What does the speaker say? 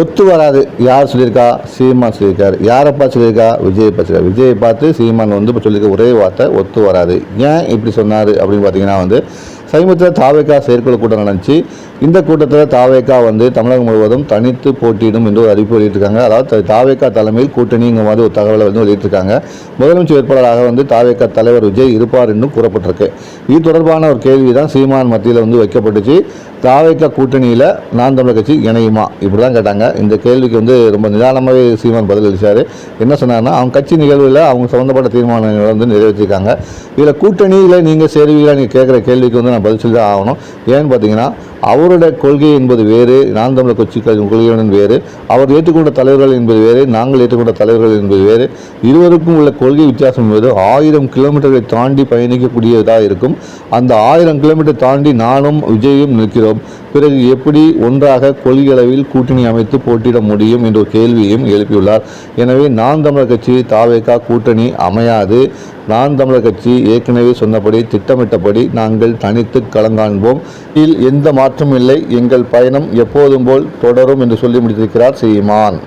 ஒத்து வராது. யார் சொல்லியிருக்கா? சீமான் சொல்லியிருக்காரு. யாரப்பா சொல்லியிருக்கா? விஜய் சொல்லியிருக்காரு. விஜயை பார்த்து சீமான் வந்து இப்போ சொல்லியிருக்க ஒரே வார்த்தை ஒத்து வராது. ஏன் இப்படி சொன்னார் அப்படின்னு பார்த்தீங்கன்னா வந்து சமீபத்தில் தாவேக்கா செயற்குழு கூட்டம் நடந்துச்சு. இந்த கூட்டத்தில் தாவேக்கா வந்து தமிழகம் முழுவதும் தனித்து போட்டியிடும் என்று ஒரு அறிவிப்பு வெளியிட்டிருக்காங்க. அதாவது தாவேக்கா தலைமையில் கூட்டணிங்கிற மாதிரி ஒரு தகவலை வந்து வெளியிட்டிருக்காங்க. முதலமைச்சர் வேட்பாளராக வந்து தாவேக்கா தலைவர் விஜய் இருப்பார் என்றும் கூறப்பட்டிருக்கு. இது தொடர்பான ஒரு கேள்வி தான் சீமான் மத்தியில் வந்து வைக்கப்பட்டுச்சு. தாவேக்கா கூட்டணியில் நான் தமிழர் கட்சி இணையுமா? இப்படி தான் கேட்டாங்க. இந்த கேள்விக்கு வந்து ரொம்ப நிதானமாகவே சீமான் பதில் என்ன சொன்னார்னா அவங்க கட்சி நிகழ்வில் அவங்க சம்மந்தப்பட்ட தீர்மானங்களை வந்து நிறைவேற்றிருக்காங்க. இதில் கூட்டணியில் நீங்கள் சேருவீங்களா? நீங்கள் கேட்குற கேள்விக்கு வந்து நான் பதில் சொல்லி தான் ஆகணும். ஏன்னு பார்த்தீங்கன்னா அவருடைய கொள்கை என்பது வேறு நாம் தமிழர் கட்சி கொள்கையுடன் வேறு அவர் ஏற்றுக்கொண்ட தலைவர்கள் என்பது வேறு நாங்கள் ஏற்றுக்கொண்ட தலைவர்கள் என்பது வேறு. இருவருக்கும் உள்ள கொள்கை வித்தியாசம் என்பது ஆயிரம் கிலோமீட்டர்களை தாண்டி பயணிக்கக்கூடியதாக இருக்கும். அந்த ஆயிரம் கிலோமீட்டர் தாண்டி நானும் விஜயும் நிற்கிறோம். பிறகு எப்படி ஒன்றாக கொள்கையளவில் கூட்டணி அமைத்து போட்டியிட முடியும் என்ற கேள்வியும் கேள்வியையும் எழுப்பியுள்ளார். எனவே நான் தமிழர் கட்சி தாவேகா கூட்டணி அமையாது. நான் தமிழர் கட்சி ஏற்கனவே சொன்னபடி திட்டமிட்டபடி நாங்கள் தனித்து களங்காண்போம். இதில் எந்த மாற்றமும் இல்லை. எங்கள் பயணம் எப்போதும் போல் தொடரும் என்று சொல்லி முடித்திருக்கிறார் சீமான்.